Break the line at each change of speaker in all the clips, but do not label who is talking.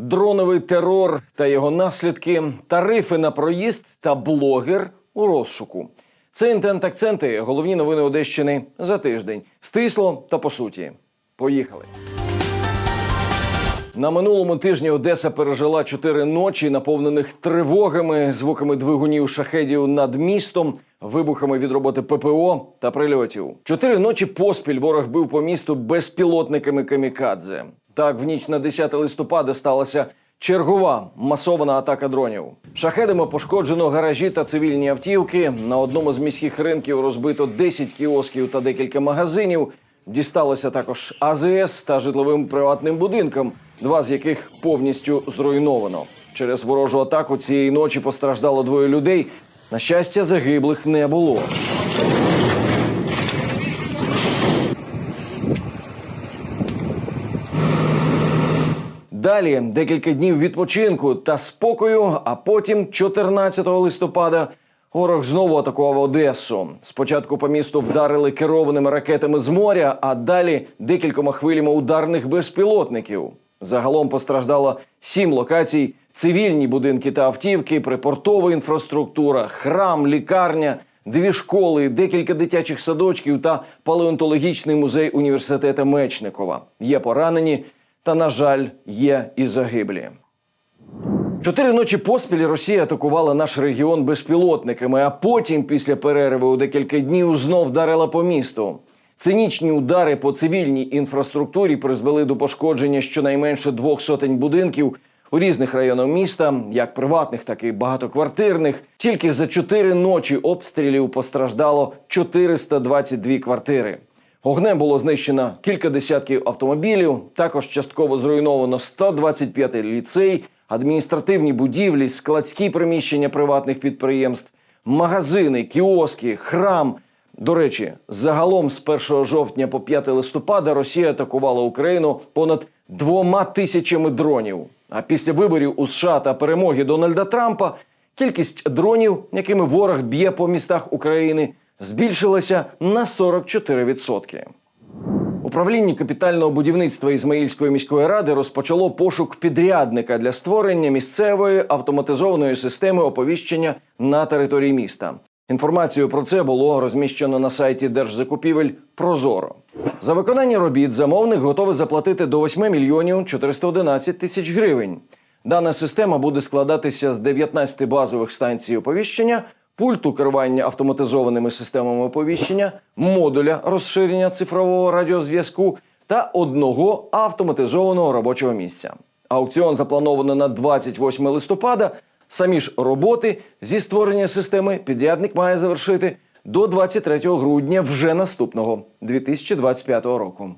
дроновий терор та його наслідки, тарифи на проїзд та блогер у розшуку. Це інтент акценти. Головні новини Одещини за тиждень. Стисло та по суті. Поїхали. На минулому тижні Одеса пережила чотири ночі, наповнених тривогами, звуками двигунів шахедів над містом, вибухами від роботи ППО та прильотів. Чотири ночі поспіль ворог бив по місту безпілотниками камікадзе. Так, в ніч на 10 листопада сталася чергова масована атака дронів. Шахедами пошкоджено гаражі та цивільні автівки. На одному з міських ринків розбито 10 кіосків та декілька магазинів. Дісталося також АЗС та житловим приватним будинкам, два з яких повністю зруйновано. Через ворожу атаку цієї ночі постраждало двоє людей. На щастя, загиблих не було. Далі декілька днів відпочинку та спокою, а потім, 14 листопада, ворог знову атакував Одесу. Спочатку по місту вдарили керованими ракетами з моря, а далі декількома хвилями ударних безпілотників. Загалом постраждало сім локацій: цивільні будинки та автівки, припортова інфраструктура, храм, лікарня, дві школи, декілька дитячих садочків та палеонтологічний музей університету Мечникова. Є поранені, та, на жаль, є і загиблі. Чотири ночі поспіль Росія атакувала наш регіон безпілотниками, а потім, після перерви у декілька днів, знов вдарила по місту. Цинічні удари по цивільній інфраструктурі призвели до пошкодження щонайменше двох сотень будинків у різних районах міста, як приватних, так і багатоквартирних. Тільки за чотири ночі обстрілів постраждало 422 квартири. Огнем було знищено кілька десятків автомобілів. Також частково зруйновано 125 ліцей, адміністративні будівлі, складські приміщення приватних підприємств, магазини, кіоски, храм. До речі, загалом з 1 жовтня по 5 листопада Росія атакувала Україну понад двома тисячами дронів. А після виборів у США та перемоги Дональда Трампа кількість дронів, якими ворог б'є по містах України, збільшилася на 44%. Управління капітального будівництва Ізмаїльської міської ради розпочало пошук підрядника для створення місцевої автоматизованої системи оповіщення на території міста. Інформацію про це було розміщено на сайті Держзакупівель Прозоро. За виконання робіт замовник готовий заплатити до 8 мільйонів 411 тисяч гривень. Дана система буде складатися з 19 базових станцій оповіщення, пульту керування автоматизованими системами оповіщення, модуля розширення цифрового радіозв'язку та одного автоматизованого робочого місця. Аукціон заплановано на 28 листопада. Самі ж роботи зі створення системи підрядник має завершити до 23 грудня вже наступного 2025 року.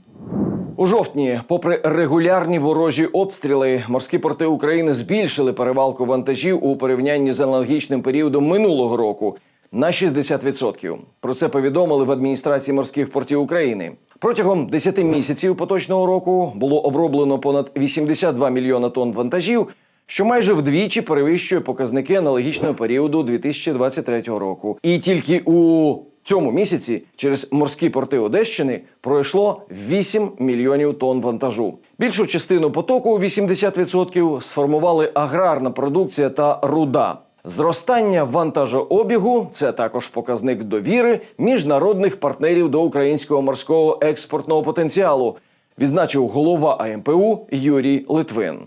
У жовтні, попри регулярні ворожі обстріли, морські порти України збільшили перевалку вантажів у порівнянні з аналогічним періодом минулого року на 60%. Про це повідомили в адміністрації морських портів України. Протягом 10 місяців поточного року було оброблено понад 82 мільйона тонн вантажів, що майже вдвічі перевищує показники аналогічного періоду 2023 року. І тільки у цьому місяці через морські порти Одещини пройшло 8 мільйонів тонн вантажу. Більшу частину потоку 80% сформували аграрна продукція та руда. Зростання вантажообігу це також показник довіри міжнародних партнерів до українського морського експортного потенціалу, відзначив голова АМПУ Юрій Литвин.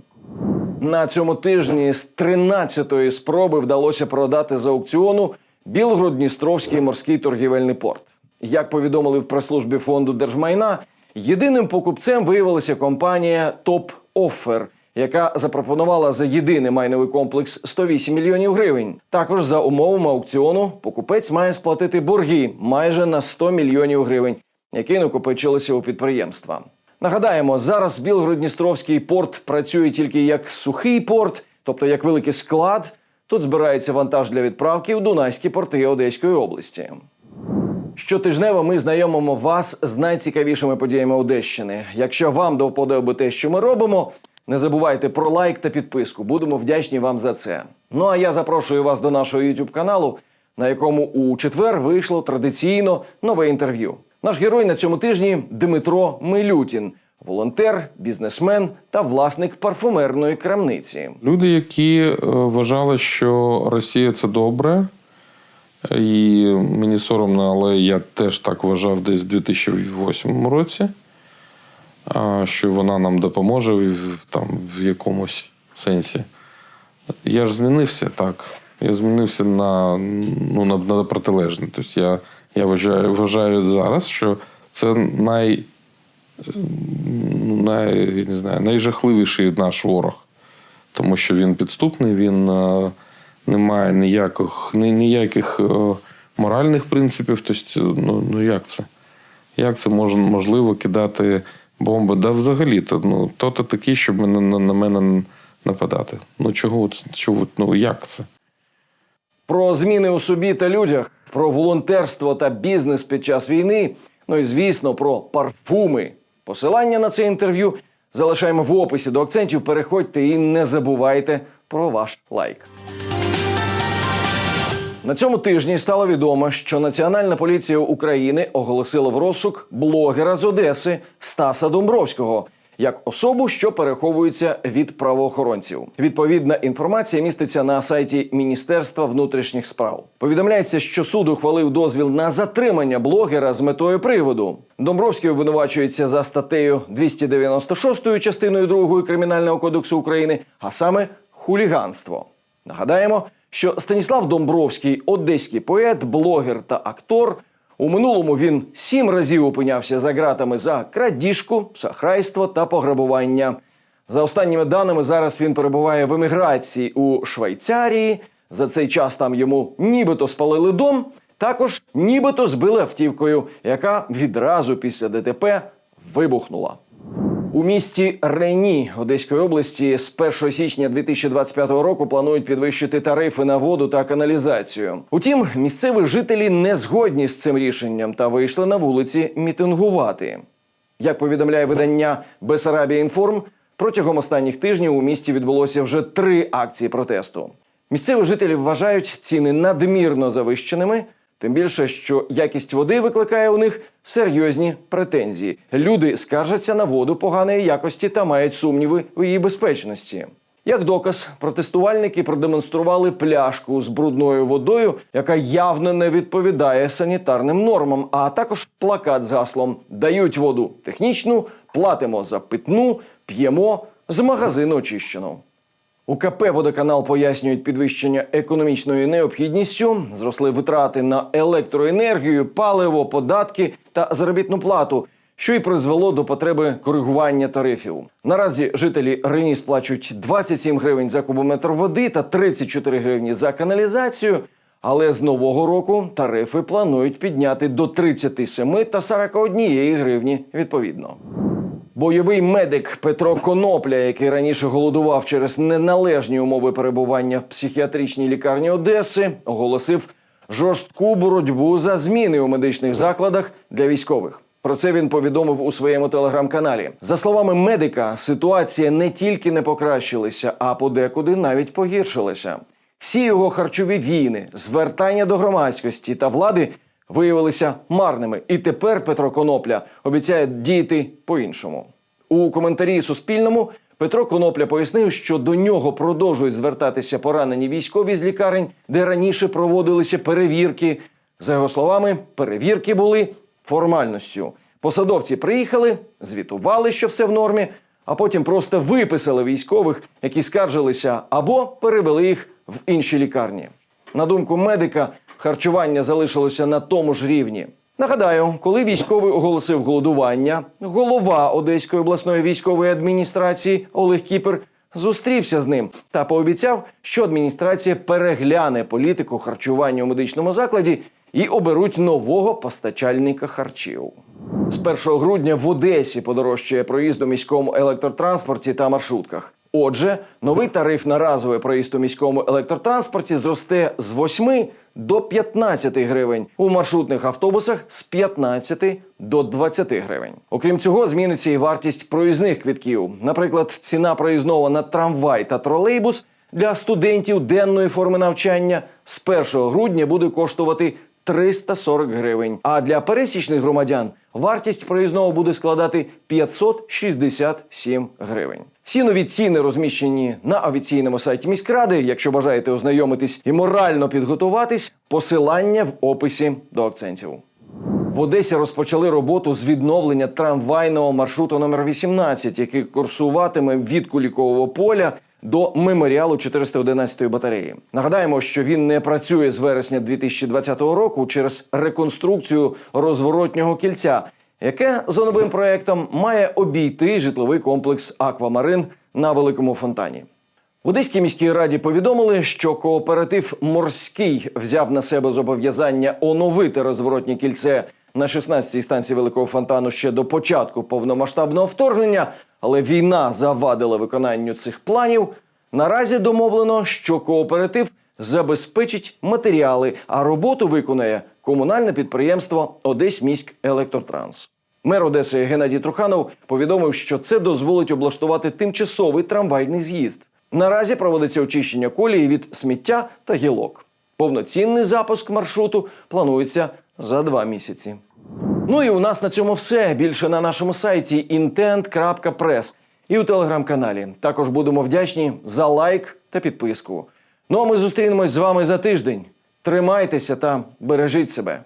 На цьому тижні з 13-ї спроби вдалося продати з аукціону Білгород-Дністровський морський торгівельний порт. Як повідомили в прес-службі фонду держмайна, єдиним покупцем виявилася компанія Топ Оффер, яка запропонувала за єдиний майновий комплекс 108 мільйонів гривень. Також за умовами аукціону покупець має сплатити борги майже на 100 мільйонів гривень, які накопичилися у підприємства. Нагадаємо, зараз Білгород-Дністровський порт працює тільки як сухий порт, тобто як великий склад. Тут збирається вантаж для відправки в Дунайські порти Одеської області. Щотижнево ми знайомимо вас з найцікавішими подіями Одещини. Якщо вам до вподоби те, що ми робимо, не забувайте про лайк та підписку. Будемо вдячні вам за це. Ну а я запрошую вас до нашого youtube каналу, на якому у четвер вийшло традиційно нове інтерв'ю. Наш герой на цьому тижні Дмитро Милютін, волонтер, бізнесмен та власник парфумерної крамниці.
Люди, які е, вважали, що Росія це добре, і мені соромно, але я теж так вважав десь в 2008 році, що вона нам допоможе там, в якомусь сенсі. Я ж змінився так. Я змінився на, ну, на, на протилежне. Тобто я, я вважаю, вважаю зараз, що це най, най, я не знаю, найжахливіший наш ворог тому що він підступний, він е, не має ніяких, ні, ніяких е, моральних принципів. Тобто, ну, ну як це? Як це мож, можливо кидати бомби? Да взагалі, то, ну, то-то щоб на, на, на мене нападати. Ну чого, чого, ну як це?
Про зміни у собі та людях, про волонтерство та бізнес під час війни. Ну і звісно, про парфуми. Посилання на це інтерв'ю залишаємо в описі до акцентів. Переходьте і не забувайте про ваш лайк. На цьому тижні стало відомо, що Національна поліція України оголосила в розшук блогера з Одеси Стаса Домбровського як особу, що переховується від правоохоронців. Відповідна інформація міститься на сайті Міністерства внутрішніх справ. Повідомляється, що суд ухвалив дозвіл на затримання блогера з метою приводу. Домбровський обвинувачується за статтею 296 частиною 2 Кримінального кодексу України, а саме хуліганство. Нагадаємо, що Станіслав Домбровський, одеський поет, блогер та актор. У минулому він сім разів опинявся за ґратами за крадіжку, шахрайство та пограбування. За останніми даними, зараз він перебуває в еміграції у Швейцарії. За цей час там йому нібито спалили дом, також нібито збили автівкою, яка відразу після ДТП вибухнула. У місті Рені Одеської області з 1 січня 2025 року планують підвищити тарифи на воду та каналізацію. Утім, місцеві жителі не згодні з цим рішенням та вийшли на вулиці мітингувати. Як повідомляє видання Бесарабія Інформ, протягом останніх тижнів у місті відбулося вже три акції протесту. Місцеві жителі вважають ціни надмірно завищеними. Тим більше, що якість води викликає у них серйозні претензії. Люди скаржаться на воду поганої якості та мають сумніви у її безпечності. Як доказ, протестувальники продемонстрували пляшку з брудною водою, яка явно не відповідає санітарним нормам, а також плакат з гаслом Дають воду технічну, платимо за питну, п'ємо з магазину очищену. У КП «Водоканал» пояснюють підвищення економічною необхідністю, зросли витрати на електроенергію, паливо, податки та заробітну плату, що й призвело до потреби коригування тарифів. Наразі жителі Рені сплачують 27 гривень за кубометр води та 34 гривні за каналізацію. Але з нового року тарифи планують підняти до 37 та 41 гривні відповідно. Бойовий медик Петро Конопля, який раніше голодував через неналежні умови перебування в психіатричній лікарні Одеси, оголосив жорстку боротьбу за зміни у медичних закладах для військових. Про це він повідомив у своєму телеграм-каналі. За словами медика, ситуація не тільки не покращилася, а подекуди навіть погіршилася. Всі його харчові війни, звертання до громадськості та влади виявилися марними. І тепер Петро Конопля обіцяє діяти по-іншому. У коментарі Суспільному Петро Конопля пояснив, що до нього продовжують звертатися поранені військові з лікарень, де раніше проводилися перевірки. За його словами, перевірки були формальністю. Посадовці приїхали, звітували, що все в нормі, а потім просто виписали військових, які скаржилися, або перевели їх в інші лікарні. На думку медика, харчування залишилося на тому ж рівні. Нагадаю, коли військовий оголосив голодування, голова Одеської обласної військової адміністрації Олег Кіпер зустрівся з ним та пообіцяв, що адміністрація перегляне політику харчування у медичному закладі і оберуть нового постачальника харчів. З 1 грудня в Одесі подорожчає проїзд у міському електротранспорті та маршрутках. Отже, новий тариф на разовий проїзд у міському електротранспорті зросте з 8 до 15 гривень, у маршрутних автобусах з 15 до 20 гривень. Окрім цього, зміниться і вартість проїзних квитків. Наприклад, ціна проїзного на трамвай та тролейбус для студентів денної форми навчання з 1 грудня буде коштувати 340 гривень. А для пересічних громадян вартість проїзного буде складати 567 гривень. Всі нові ціни розміщені на офіційному сайті міськради. Якщо бажаєте ознайомитись і морально підготуватись, посилання в описі до акцентів. В Одесі розпочали роботу з відновлення трамвайного маршруту номер 18, який курсуватиме від Кулікового поля до меморіалу 411-ї батареї. Нагадаємо, що він не працює з вересня 2020 року через реконструкцію розворотнього кільця, яке за новим проектом має обійти житловий комплекс Аквамарин на великому фонтані. В Одеській міській раді повідомили, що кооператив Морський взяв на себе зобов'язання оновити розворотнє кільце на 16-й станції Великого фонтану ще до початку повномасштабного вторгнення, але війна завадила виконанню цих планів. Наразі домовлено, що кооператив забезпечить матеріали, а роботу виконає комунальне підприємство Одеськміськ Електротранс. Мер Одеси Геннадій Труханов повідомив, що це дозволить облаштувати тимчасовий трамвайний з'їзд. Наразі проводиться очищення колії від сміття та гілок. Повноцінний запуск маршруту планується за два місяці. Ну і у нас на цьому все. Більше на нашому сайті intent.press і у телеграм-каналі. Також будемо вдячні за лайк та підписку. Ну а ми зустрінемось з вами за тиждень. Тримайтеся та бережіть себе.